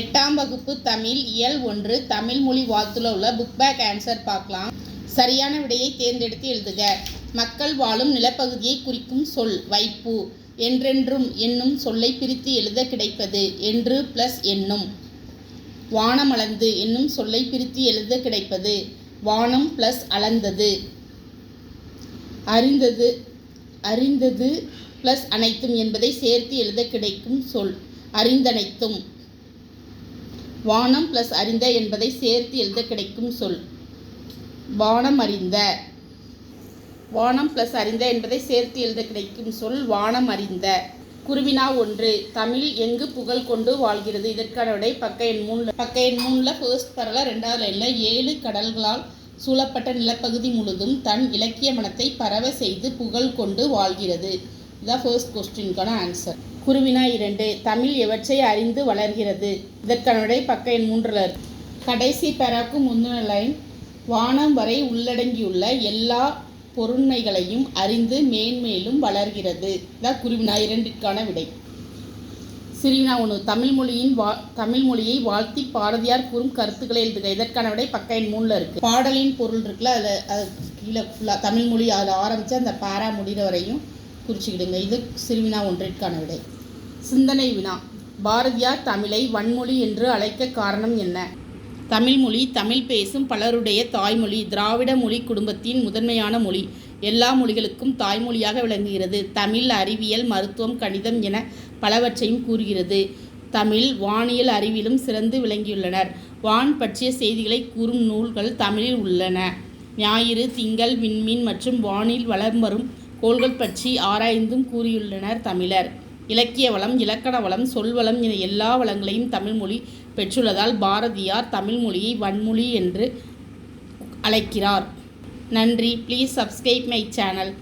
எட்டாம் வகுப்பு தமிழ் இயல் ஒன்று தமிழ் மொழி வாழ்த்துல உள்ள புக் பேக் ஆன்சர் பார்க்கலாம். சரியான விடையை தேர்ந்தெடுத்து எழுதுக. மக்கள் வாழும் நிலப்பகுதியை குறிக்கும் சொல் வைப்பு. என்றென்றும் என்னும் சொல்லை பிரித்து எழுத கிடைப்பது என்று பிளஸ் என்னும். வானம் அளந்து என்னும் சொல்லை பிரித்து எழுத கிடைப்பது வானம் பிளஸ் அளந்தது. அறிந்தது அறிந்தது பிளஸ் அனைத்தும் என்பதை சேர்த்து எழுத கிடைக்கும் சொல் அறிந்தனைத்தும். வானம் பிளஸ் அறிந்த என்பதை சேர்த்து எழுத கிடைக்கும் சொல். வானம் அறிந்த. வானம் பிளஸ் அறிந்த என்பதை சேர்த்து எழுத கிடைக்கும் சொல் வானம் அறிந்த. குருவினா ஒன்று. தமிழ் எங்கு புகழ் கொண்டு வாழ்கிறது? இதற்கான விடை பக்க எண் மூணில் பக்க எண் மூணில் ஃபர்ஸ்ட் பரல ரெண்டாவது லைனில் ஏழு கடல்களால் சூழப்பட்ட நிலப்பகுதி முழுதும் தன் இலக்கிய மனத்தை பரவ செய்து புகழ் கொண்டு வாழ்கிறது. இதான் ஃபர்ஸ்ட் கொஸ்டினுக்கான ஆன்சர் குருவினா இரண்டு. தமிழ் எவற்றை அறிந்து வளர்கிறது? இதற்கான விடை பக்க எண் மூன்றில் இருக்கு. கடைசி பேராக்கு முந்தின லைன் வானம் வரை உள்ளடங்கியுள்ள எல்லா பொருண்மைகளையும் அறிந்து மேன்மேலும் வளர்கிறது. இதான் குருவினா இரண்டிற்கான விடை. சிறினா ஒன்று தமிழ் மொழியின் வா தமிழ் மொழியை வாழ்த்தி பாரதியார் கூறும் கருத்துக்களை எழுதுக. இதற்கான விடை பக்க எண் மூணில் இருக்குது பாடலின் பொருள் இருக்குல்ல அதில் அது கீழே ஃபுல்லாக தமிழ் மொழி அதில் ஆரம்பித்து அந்த பாரா முடிகிற வரையும் குறிச்சிக்கிடுங்க. இது சிறுவினா ஒன்றிற்கான விடை. சிந்தனை வினா. பாரதியார் தமிழை வன்மொழி என்று அழைக்க காரணம் என்ன? தமிழ்மொழி தமிழ் பேசும் பலருடைய தாய்மொழி திராவிட மொழி குடும்பத்தின் முதன்மையான மொழி. எல்லா மொழிகளுக்கும் தாய்மொழியாக விளங்குகிறது. தமிழ் அறிவியல் மருத்துவம் கணிதம் என பலவற்றையும் கூறுகிறது. தமிழ் வானியல் அறிவிலும் சிறந்து விளங்கியுள்ளனர். வான் பற்றிய செய்திகளை கூறும் நூல்கள் தமிழில் உள்ளன. ஞாயிறு திங்கள் விண்மீன் மற்றும் வானில் வளம் வரும் கோள்கள் பற்றி ஆராய்ந்தும் கூறியுள்ளனர் தமிழர். இலக்கிய வளம் இலக்கண வளம் சொல்வளம் என எல்லா வளங்களையும் தமிழ்மொழி பெற்றுள்ளதால் பாரதியார் தமிழ்மொழியை வன்மொழி என்று அழைக்கிறார். நன்றி. Please subscribe my channel